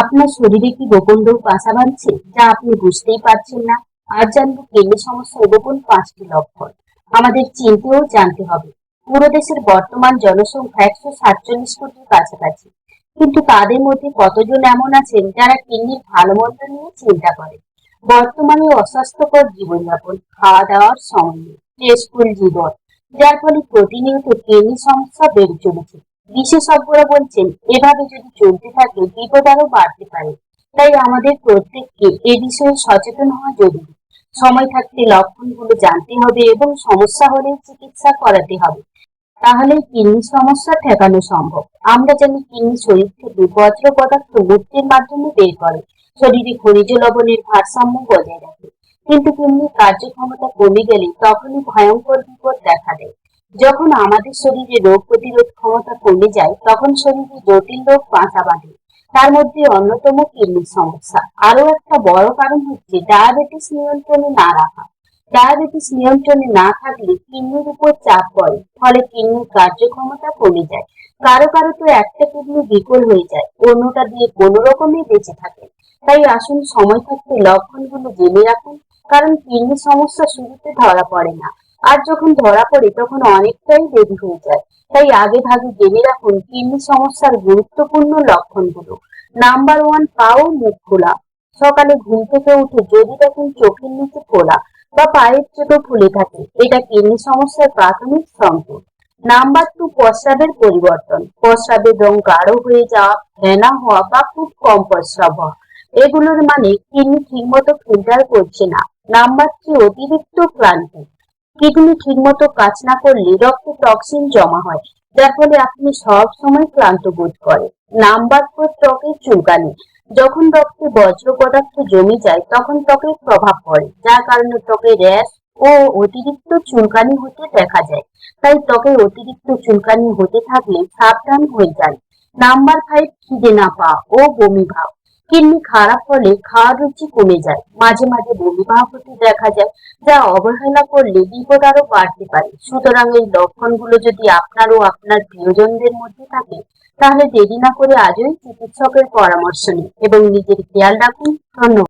আপনার শরীরে কি গোপন রোগ বাসা বাঁধছে যা আপনি বুঝতেই পারছেন না? আর জানব কিডনি সমস্যার গোপন পাঁচটি লক্ষণ? আমাদের চিনতে ও জানতে হবে। পুরো দেশের বর্তমান জনসংখ্যা একশো সাতচল্লিশ কোটির কাছাকাছি। কিন্তু তাদের মধ্যে কতজন এমন আছেন যারা কিডনির ভালো মন্দ নিয়ে চিন্তা করে? বর্তমানে অস্বাস্থ্যকর জীবনযাপন খাওয়া দাওয়ার সময় স্ট্রেসফুল জীবন, যার ফলে প্রতিনিয়ত কিডনি সমস্যা বেড়ে চলেছে। বিশেষজ্ঞরা বলছেন, এভাবে যদি চলতে থাকে, বিপদ আরও বাড়তে পারে। তাই আমাদের প্রত্যেককে এ বিষয়ে সচেতন হওয়া জরুরি। সময় থাকতে লক্ষণগুলো জানতে হবে এবং সমস্যা হলে চিকিৎসা করাতে হবে। তাহলে কিডনি সমস্যা ঠেকানো সম্ভব। আমরা জানি কিডনি শরীর থেকে বজ্র পদার্থ মূত্রের মাধ্যমে বের করে। শরীরে খনিজ লবণের ভারসাম্য বজায় রাখে। কিন্তু কিডনির কার্যক্ষমতা কমে গেলে তখনই ভয়ঙ্কর বিপদ দেখা দেয়। যখন আমাদের শরীরে রোগ প্রতিরোধ ক্ষমতা কমে যায়, তখন শরীরে জটিল রোগ বাঁচা বাঁধে। তার মধ্যে অন্যতম কিডনির সমস্যা। আরও একটা বড় কারণ হচ্ছে ডায়াবেটিস নিয়ন্ত্রণে না রাখা। ডায়াবেটিস নিয়ন্ত্রণে না থাকলে কিডনির উপর চাপ পড়ে, ফলে কিডনির কার্যক্ষমতা কমে যায়। কারও কারও তো একটা কিডনি বিকল হয়ে যায়, অন্যটা দিয়ে কোনো রকমে বেঁচে থাকে তাই আসুন সময় থাকতে লক্ষণগুলো জেনে রাখুন, কারণ কিডনি সমস্যা শুরুতে ধরা পড়ে না। আর যখন ধরা পড়ে তখন অনেকটাই দেরি হয়ে যায়। তাই আগে ভাগে জেনে রাখুন কিডনি সমস্যার গুরুত্বপূর্ণ লক্ষণগুলো। নাম্বার ওয়ান, পাও, মুখ খোলা। সকালে ঘুম থেকে উঠে যদি দেখেন চোখের নিচে খোলা বা পায়ের চোখে ফুলে থাকে, এটা কিডনি সমস্যার প্রাথমিক সংকেত নাম্বার টু, প্রস্রাবের পরিবর্তন। প্রস্রাবের রং গাঢ় হয়ে যাওয়া ফেনা হওয়া বা খুব কম প্রস্রাব হওয়া। এগুলোর মানে কিডনি ঠিকমতো ফিল্টার করছে না। নাম্বার থ্রি, অতিরিক্ত ক্লান্তি। কিডনি ঠিকমতো কাজ না করলে রক্তে টক্সিন জমা হয়, যার ফলে আপনি সব সময় ক্লান্ত বোধ করেন। নাম্বার ফোর ত্বকের চুলকানি। যখন রক্তে বজ্র পদার্থ জমে যায়, তখন ত্বকের প্রভাব পড়ে, যার কারণে ত্বকে র্যাশ ও অতিরিক্ত চুলকানি হতে দেখা যায়। তাই ত্বকে অতিরিক্ত চুলকানি হতে থাকলে সাবধান হয়ে যান। নাম্বার ফাইভ খিদে না পা ও বমি ভাব। কিডনি খারাপ হলে খাওয়ার রুচি কমে যায়। মাঝে মাঝে বমি ভাব হতে দেখা যায়, যা অবহেলা করলে বিপদ আরও বাড়তে পারে। সুতরাং এই লক্ষণগুলো যদি আপনার ও আপনার প্রিয়জনদের মধ্যে থাকে, তাহলে দেরি না করে আজই চিকিৎসকের পরামর্শ নিন এবং নিজের খেয়াল রাখুন। ধন্যবাদ।